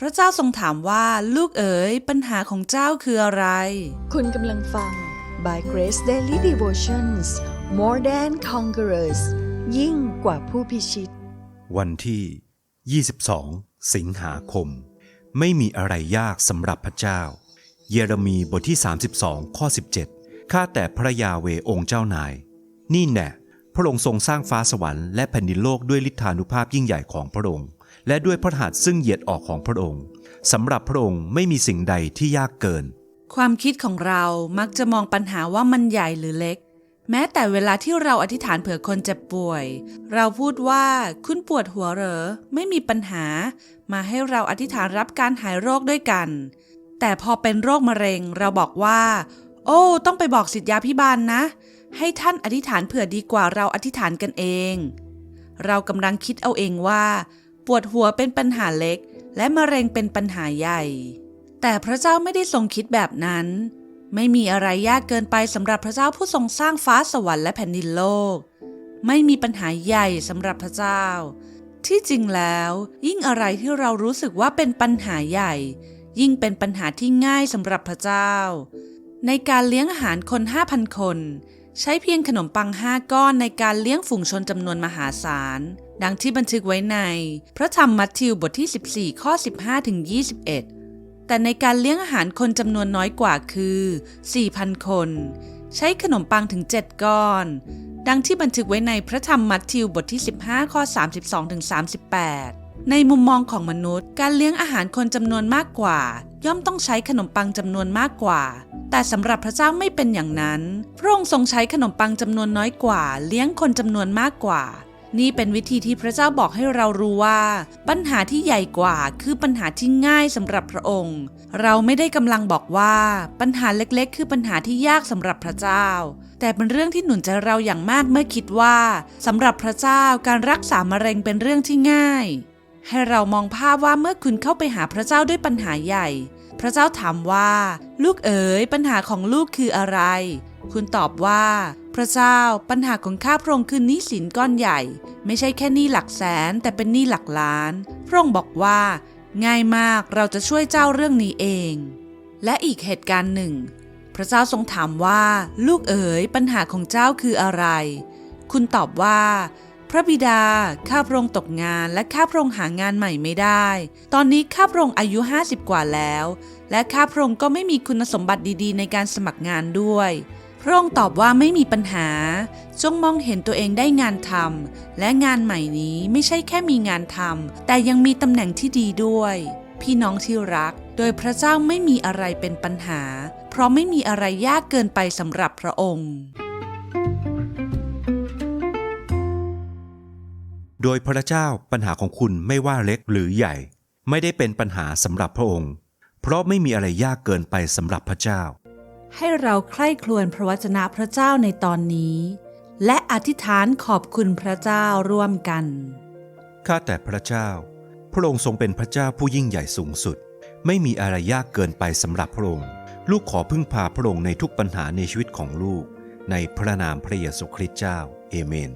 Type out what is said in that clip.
พระเจ้าทรงถามว่าลูกเอ๋ยปัญหาของเจ้าคืออะไร คุณกำลังฟัง By Grace Daily Devotions More Than Conquerors ยิ่งกว่าผู้พิชิต วันที่ 22 สิงหาคม ไม่มีอะไรยากสำหรับพระเจ้า เยเรมีบทที่ 32 ข้อ 17 ข้าแต่พระยาเวองค์เจ้านาย นี่แน่พระองค์ทรงสร้างฟ้าสวรรค์และแผ่นดินโลกด้วยฤทธานุภาพยิ่งใหญ่ของพระองค์ และด้วยพระหัตถ์ซึ่งเหยียดออกของพระองค์สำหรับพระองค์ไม่มีสิ่งใดที่ยากเกิน ความคิดของเรามักจะมองปัญหาว่ามันใหญ่หรือเล็ก แม้แต่เวลาที่เราอธิษฐานเผื่อคนเจ็บป่วย เราพูดว่าคุณปวดหัวเหรอ ไม่มีปัญหา มาให้เราอธิษฐานรับการหายโรคด้วยกัน แต่พอเป็นโรคมะเร็งเราบอกว่า โอ้ ต้องไปบอกสิทธยาพิบาลนะให้ท่านอธิษฐานเผื่อดีกว่าเราอธิษฐานกันเอง เรากำลังคิดเอาเองว่า ปวดหัวเป็นปัญหาเล็ก และมะเร็งเป็นปัญหาใหญ่ แต่พระเจ้าไม่ได้ทรงคิดแบบนั้น ไม่มีอะไรยากเกินไปสำหรับพระเจ้าผู้ทรงสร้างฟ้าสวรรค์และแผ่นดินโลก ไม่มีปัญหาใหญ่สำหรับพระเจ้า ที่จริงแล้ว ยิ่งอะไรที่เรารู้สึกว่าเป็นปัญหาใหญ่ ยิ่งเป็นปัญหาที่ง่ายสำหรับพระเจ้า ในการเลี้ยงอาหารคน 5,000 คน ใช้เพียงขนมปัง 5 ก้อนในการเลี้ยงฝูงชนจำนวนมหาศาล ดังที่บันทึกไว้ใน พระธรรมมัทธิวบทที่ 14 ข้อ 15 ถึง 21 แต่ในการเลี้ยงอาหารคนจำนวนน้อยกว่าคือ 4,000 คน ใช้ขนมปังถึง 7 ก้อน ดังที่บันทึกไว้ในพระธรรมมัทธิวบทที่ 15 ข้อ 32 ถึง 38ในมุมมองของมนุษย์ การเลี้ยงอาหารคนจำนวนมากกว่า ย่อมต้องใช้ขนมปังจำนวนมากกว่า แต่สำหรับพระเจ้าไม่เป็นอย่างนั้น พระองค์ทรงใช้ขนมปังจำนวนน้อยกว่า เลี้ยงคนจำนวนมากกว่า นี่เป็นวิธีที่พระเจ้าบอกให้เรารู้ว่า ปัญหาที่ใหญ่กว่าคือปัญหาที่ง่ายสำหรับพระองค์ เราไม่ได้กำลังบอกว่าปัญหาเล็กๆ คือปัญหาที่ยากสำหรับพระเจ้า แต่เป็นเรื่องที่หนุนใจเราอย่างมากเมื่อคิดว่าสำหรับพระเจ้าการรักษามะเร็งเป็นเรื่องที่ง่าย ให้เรามองภาพว่าเมื่อคุณเข้าไปหาพระเจ้าด้วยปัญหาใหญ่ พระเจ้าถามว่า ลูกเอ๋ยปัญหาของลูกคืออะไร คุณตอบว่า พระเจ้าปัญหาของข้าพระองค์คือหนี้สินก้อนใหญ่ ไม่ใช่แค่หนี้หลักแสนแต่เป็นหนี้หลักล้าน พระองค์บอกว่า ง่ายมากเราจะช่วยเจ้าเรื่องนี้เอง และอีกเหตุการณ์หนึ่ง พระเจ้าทรงถามว่า ลูกเอ๋ยปัญหาของเจ้าคืออะไร คุณตอบว่า พระบิดาข้าพระองค์ตกงานและข้าพระองค์หางานใหม่ไม่ได้ ตอนนี้ข้าพระองค์อายุ 50 กว่าแล้ว และข้าพระองค์ก็ไม่มีคุณสมบัติดีๆ ในการสมัครงานด้วย ระองค์ตอบว่าไม่มีปัญหา จงมองเห็นตัวเองได้งานทำและงานใหม่นี้ไม่ใช่แค่มีงานทำแต่ยังมีตำแหน่งที่ดีด้วย พี่น้องที่รัก โดยพระเจ้าไม่มีอะไรเป็นปัญหา เพราะไม่มีอะไรยากเกินไปสำหรับพระองค์ โดยพระเจ้าปัญหาของคุณไม่ว่าเล็กหรือใหญ่ ไม่ได้เป็นปัญหาสำหรับพระองค์ เพราะไม่มีอะไรยากเกินไปสำหรับพระเจ้า ให้เราใคร่ครวญพระวจนะพระเจ้าในตอนนี้ และอธิษฐานขอบคุณพระเจ้าร่วมกัน ข้าแต่พระเจ้า พระองค์ทรงเป็นพระเจ้าผู้ยิ่งใหญ่สูงสุด ไม่มีอะไรยากเกินไปสำหรับพระองค์ ลูกขอพึ่งพาพระองค์ในทุกปัญหาในชีวิตของลูก ในพระนามพระเยซูคริสต์เจ้า เอเมน